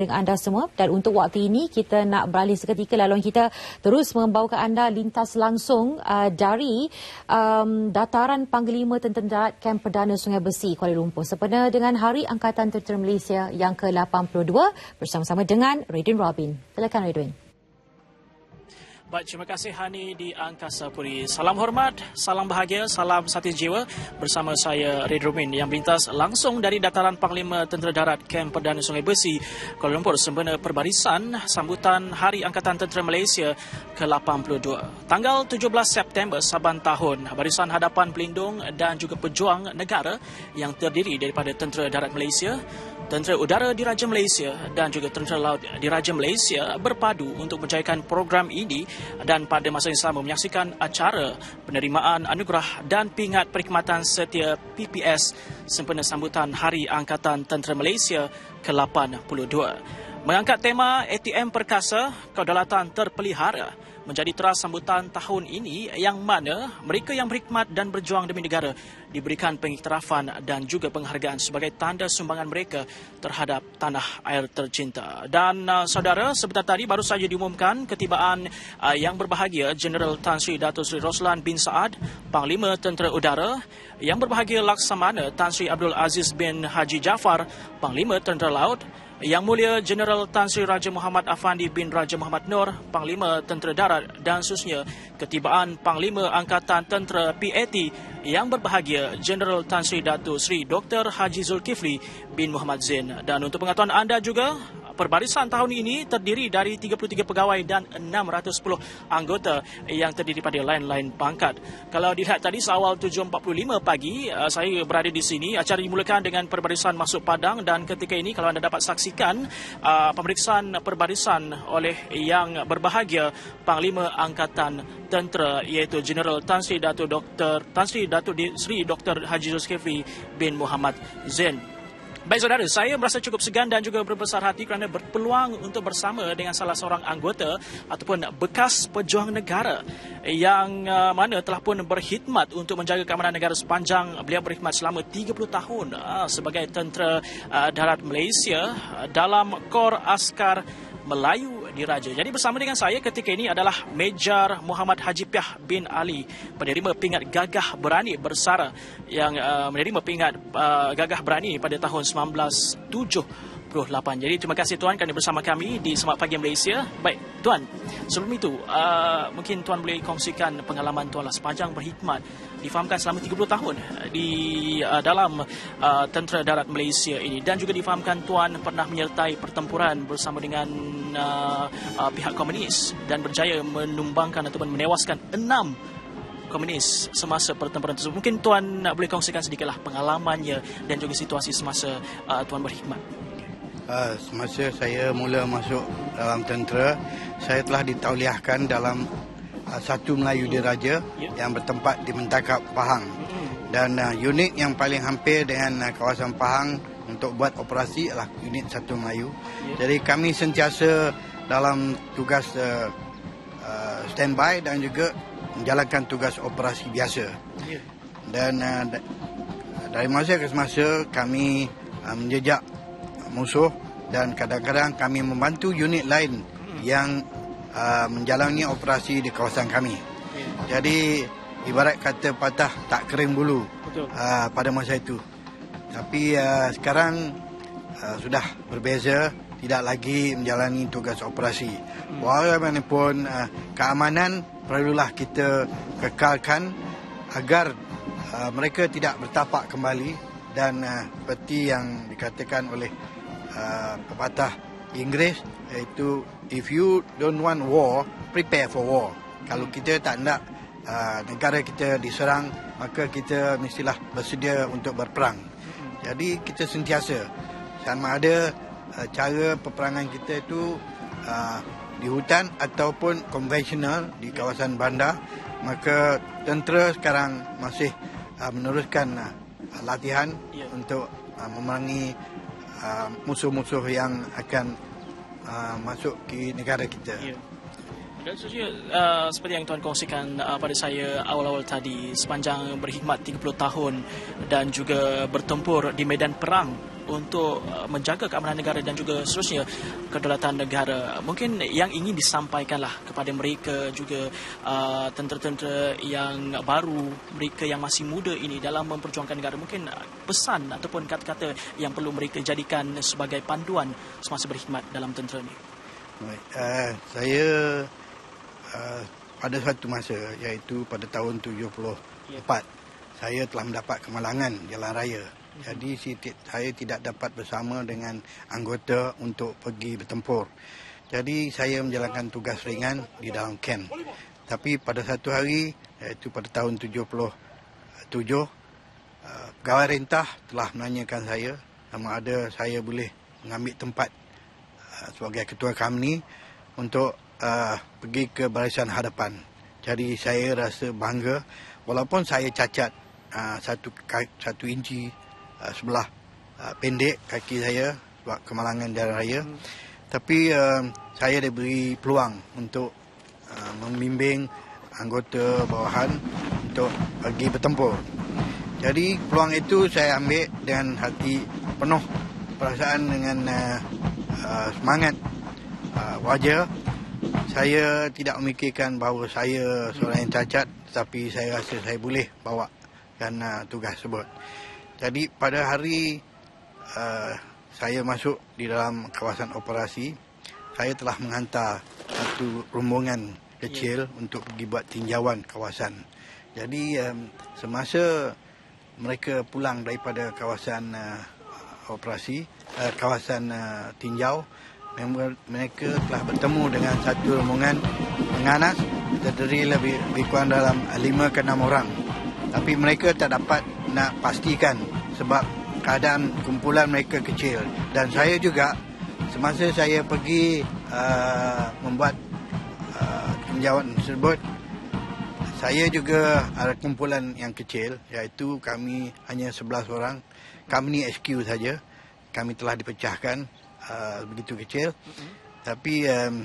dengan anda semua dan untuk waktu ini kita nak beralih seketika laluan kita terus membawakan anda lintas langsung uh, dari um, dataran Panglima Tentera Kem Perdana Sungai Besi Kuala Lumpur sempena dengan Hari Angkatan Tentera Malaysia yang ke-82 bersama-sama dengan Redwin Robin. Silakan Redwin. Baik, terima kasih Hani di Angkasa Puri. Salam hormat, salam bahagia, salam sati jiwa bersama saya Red Rumin yang melintas langsung dari dataran Panglima Tentera Darat Kem Perdana Sungai Besi, Kuala Lumpur sempena perbarisan sambutan Hari Angkatan Tentera Malaysia ke-82. Tanggal 17 September saban tahun, Barisan Hadapan Pelindung dan juga Pejuang Negara yang terdiri daripada Tentera Darat Malaysia, Tentera Udara Diraja Malaysia dan juga Tentera Laut Diraja Malaysia berpadu untuk menjayakan program ini dan pada masa yang sama menyaksikan acara penerimaan anugerah dan pingat perkhidmatan setia PPS sempena sambutan Hari Angkatan Tentera Malaysia ke-82. Mengangkat tema ATM Perkasa, Kedaulatan Terpelihara menjadi teras sambutan tahun ini yang mana mereka yang berkhidmat dan berjuang demi negara diberikan pengiktirafan dan juga penghargaan sebagai tanda sumbangan mereka terhadap tanah air tercinta. Dan uh, saudara, sebentar tadi baru saja diumumkan ketibaan uh, yang berbahagia General Tan Sri Dato' Sri Roslan bin Saad, Panglima Tentera Udara, yang berbahagia Laksamana Tan Sri Abdul Aziz bin Haji Jafar, Panglima Tentera Laut, yang Mulia Jeneral Tan Sri Raja Muhammad Afandi bin Raja Muhammad Nur, Panglima Tentera Darat dan susnya ketibaan Panglima Angkatan Tentera PAT yang berbahagia Jeneral Tan Sri Dato Sri Dr. Haji Zulkifli bin Muhammad Zain. Dan untuk pengetahuan anda juga, perbarisan tahun ini terdiri dari 33 pegawai dan 610 anggota yang terdiri pada lain-lain pangkat. Kalau dilihat tadi seawal 7.45 pagi, uh, saya berada di sini. Acara dimulakan dengan perbarisan masuk padang dan ketika ini kalau anda dapat saksikan uh, pemeriksaan perbarisan oleh yang berbahagia Panglima Angkatan Tentera iaitu General Tan Sri Dato Dr. Tan Sri Dato Sri Dr. Haji Zulkifli bin Muhammad Zain. Baik saudara, saya merasa cukup segan dan juga berbesar hati kerana berpeluang untuk bersama dengan salah seorang anggota ataupun bekas pejuang negara yang uh, mana telah pun berkhidmat untuk menjaga keamanan negara sepanjang beliau berkhidmat selama 30 tahun uh, sebagai tentera uh, darat Malaysia dalam Kor Askar Melayu Diraja. Jadi bersama dengan saya ketika ini adalah Mejar Muhammad Haji Piah bin Ali, penerima pingat gagah berani bersara yang uh, menerima pingat uh, gagah berani pada tahun 1970 Jadi terima kasih Tuan kerana bersama kami di Semak Pagi Malaysia. Baik, Tuan, sebelum itu uh, mungkin Tuan boleh kongsikan pengalaman Tuan lah sepanjang berkhidmat difahamkan selama 30 tahun di uh, dalam uh, Tentera Darat Malaysia ini dan juga difahamkan Tuan pernah menyertai pertempuran bersama dengan uh, uh, pihak komunis dan berjaya menumbangkan ataupun menewaskan enam komunis semasa pertempuran tersebut. Mungkin Tuan boleh kongsikan sedikitlah pengalamannya dan juga situasi semasa uh, Tuan berkhidmat. Uh, semasa saya mula masuk dalam tentera, saya telah ditauliahkan dalam uh, satu Melayu Diraja yeah. yang bertempat di Mentakap Pahang. Dan uh, unit yang paling hampir dengan uh, kawasan Pahang untuk buat operasi adalah unit satu Melayu. Yeah. Jadi kami sentiasa dalam tugas uh, uh, standby dan juga menjalankan tugas operasi biasa. Yeah. Dan uh, dari masa ke masa kami uh, menjejak musuh dan kadang-kadang kami membantu unit lain yang uh, menjalani operasi di kawasan kami. Jadi ibarat kata patah tak kering bulu uh, pada masa itu. Tapi uh, sekarang uh, sudah berbeza, tidak lagi menjalani tugas operasi. Walaupun uh, keamanan perlulah kita kekalkan agar uh, mereka tidak bertapak kembali dan uh, seperti yang dikatakan oleh uh, pepatah Inggeris iaitu if you don't want war prepare for war. Kalau kita tak nak uh, negara kita diserang maka kita mestilah bersedia untuk berperang. Jadi kita sentiasa sama ada uh, cara peperangan kita itu uh, di hutan ataupun konvensional di kawasan bandar. Maka tentera sekarang masih uh, meneruskan uh, latihan yeah. untuk uh, memerangi uh, musuh-musuh yang akan uh, masuk ke negara kita. Yeah. Dan seterusnya, uh, seperti yang Tuan kongsikan uh, pada saya awal-awal tadi, sepanjang berkhidmat 30 tahun dan juga bertempur di medan perang untuk uh, menjaga keamanan negara dan juga seterusnya kedaulatan negara. Mungkin yang ingin disampaikanlah kepada mereka juga uh, tentera-tentera yang baru, mereka yang masih muda ini dalam memperjuangkan negara. Mungkin pesan ataupun kata-kata yang perlu mereka jadikan sebagai panduan semasa berkhidmat dalam tentera ini. Baik, uh, saya uh, pada satu masa iaitu pada tahun 74 ya. saya telah mendapat kemalangan jalan raya. Jadi saya tidak dapat bersama dengan anggota untuk pergi bertempur. Jadi saya menjalankan tugas ringan di dalam kem. Tapi pada satu hari iaitu pada tahun 77 uh, pegawai rentah telah menanyakan saya sama ada saya boleh mengambil tempat uh, sebagai ketua kami untuk uh, pergi ke barisan hadapan. Jadi saya rasa bangga walaupun saya cacat satu satu inci uh, sebelah uh, pendek kaki saya sebab kemalangan jalan raya. Hmm. Tapi uh, saya diberi peluang untuk uh, membimbing anggota bawahan untuk pergi bertempur. Jadi peluang itu saya ambil dengan hati penuh perasaan dengan uh, uh, semangat uh, wajah saya tidak memikirkan bahawa saya seorang yang cacat tetapi saya rasa saya boleh bawa kan uh, tugas tersebut. Jadi pada hari uh, saya masuk di dalam kawasan operasi, saya telah menghantar satu rombongan kecil yeah. untuk pergi buat tinjauan kawasan. Jadi um, semasa mereka pulang daripada kawasan uh, operasi, uh, kawasan uh, tinjau, mereka telah bertemu dengan satu rombongan penganas terdiri lebih, lebih kurang dalam lima ke enam orang. Tapi mereka tak dapat nak pastikan sebab keadaan kumpulan mereka kecil. Dan saya juga semasa saya pergi uh, membuat uh, tinjauan tersebut, saya juga ada kumpulan yang kecil iaitu kami hanya 11 orang. Kami ni SQ saja. Kami telah dipecahkan Uh, begitu kecil. Tapi um,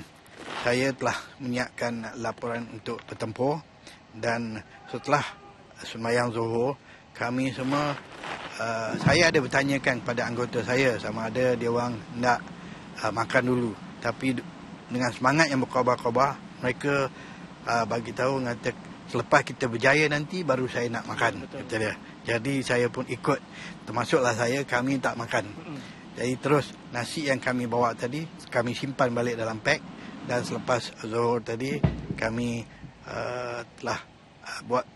saya telah menyiapkan laporan untuk bertempur dan setelah semayang zuhur kami semua uh, saya ada bertanyakan kepada anggota saya. Sama ada dia orang nak uh, makan dulu. Tapi dengan semangat yang berkobar-kobar mereka uh, bagi tahu ngata selepas kita berjaya nanti baru saya nak makan. Kata dia. Jadi saya pun ikut. Termasuklah saya kami tak makan. Jadi terus nasi yang kami bawa tadi kami simpan balik dalam pack. Dan selepas zuhur tadi kami uh, telah uh, buat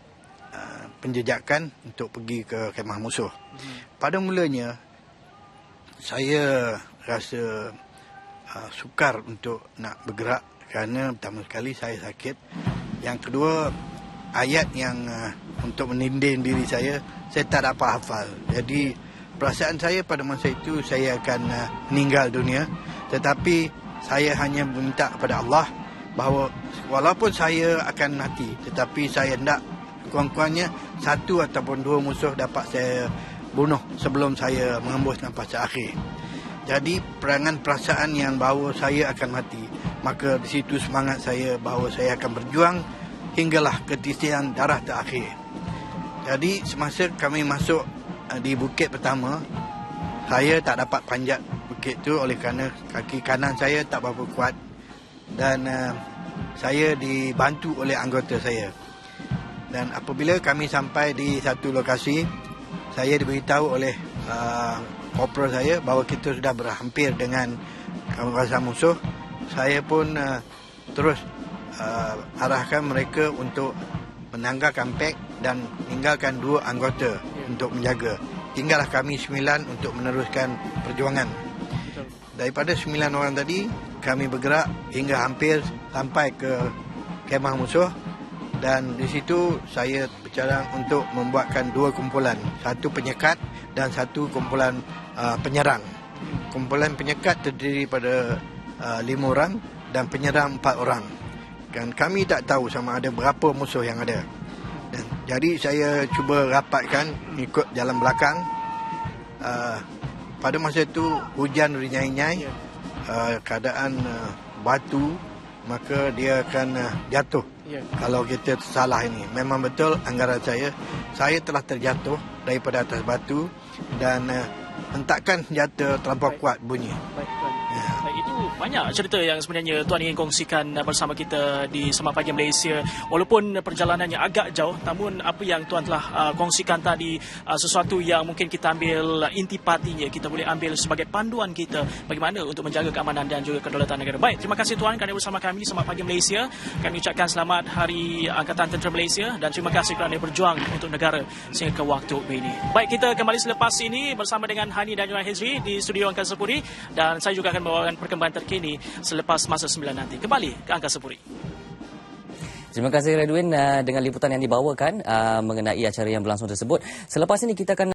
uh, penjejakan untuk pergi ke kemah musuh. Hmm. Pada mulanya saya rasa uh, sukar untuk nak bergerak kerana pertama sekali saya sakit. Yang kedua ayat yang uh, untuk meninding diri saya saya tak dapat hafal. Jadi perasaan saya pada masa itu saya akan uh, meninggal dunia tetapi saya hanya meminta kepada Allah bahawa walaupun saya akan mati tetapi saya hendak kurang-kurangnya satu ataupun dua musuh dapat saya bunuh sebelum saya mengembus nafas terakhir. Jadi perangan perasaan yang bahawa saya akan mati maka di situ semangat saya bahawa saya akan berjuang hinggalah ketisian darah terakhir. Jadi semasa kami masuk Ah, di bukit pertama saya tak dapat panjat bukit tu oleh kerana kaki kanan saya tak berapa kuat dan uh, saya dibantu oleh anggota saya dan apabila kami sampai di satu lokasi saya diberitahu oleh uh, opera saya bahawa kita sudah berhampir dengan kawasan musuh saya pun uh, terus uh, arahkan mereka untuk menanggalkan pek dan meninggalkan dua anggota untuk menjaga. Tinggallah kami sembilan untuk meneruskan perjuangan. Daripada sembilan orang tadi, kami bergerak hingga hampir sampai ke kemah musuh dan di situ saya bercadang untuk membuatkan dua kumpulan. Satu penyekat dan satu kumpulan uh, penyerang. Kumpulan penyekat terdiri pada uh, lima orang dan penyerang empat orang. Dan kami tak tahu sama ada berapa musuh yang ada. Dan jadi saya cuba rapatkan ikut jalan belakang. Uh, pada masa itu hujan rinyai-nyai, uh, keadaan uh, batu maka dia akan uh, jatuh. Yeah. Kalau kita salah ini, memang betul anggaran saya, saya telah terjatuh daripada atas batu dan uh, hentakan senjata terlampau kuat bunyi. Baik, banyak cerita yang sebenarnya Tuan ingin kongsikan bersama kita di Semak Pagi Malaysia. Walaupun perjalanannya agak jauh, namun apa yang Tuan telah uh, kongsikan tadi uh, sesuatu yang mungkin kita ambil intipatinya, kita boleh ambil sebagai panduan kita bagaimana untuk menjaga keamanan dan juga kedaulatan negara. Baik, terima kasih Tuan kerana bersama kami di Semak Pagi Malaysia. Kami ucapkan selamat Hari Angkatan Tentera Malaysia dan terima kasih kerana berjuang untuk negara sehingga ke waktu ini. Baik, kita kembali selepas ini bersama dengan Hani dan Johan Hezri di studio Angkasa Puri dan saya juga akan membawakan perkembangan terkini selepas masa sembilan nanti. Kembali ke Angkasa Puri. Terima kasih Redwin uh, dengan liputan yang dibawakan uh, mengenai acara yang berlangsung tersebut. Selepas ini kita akan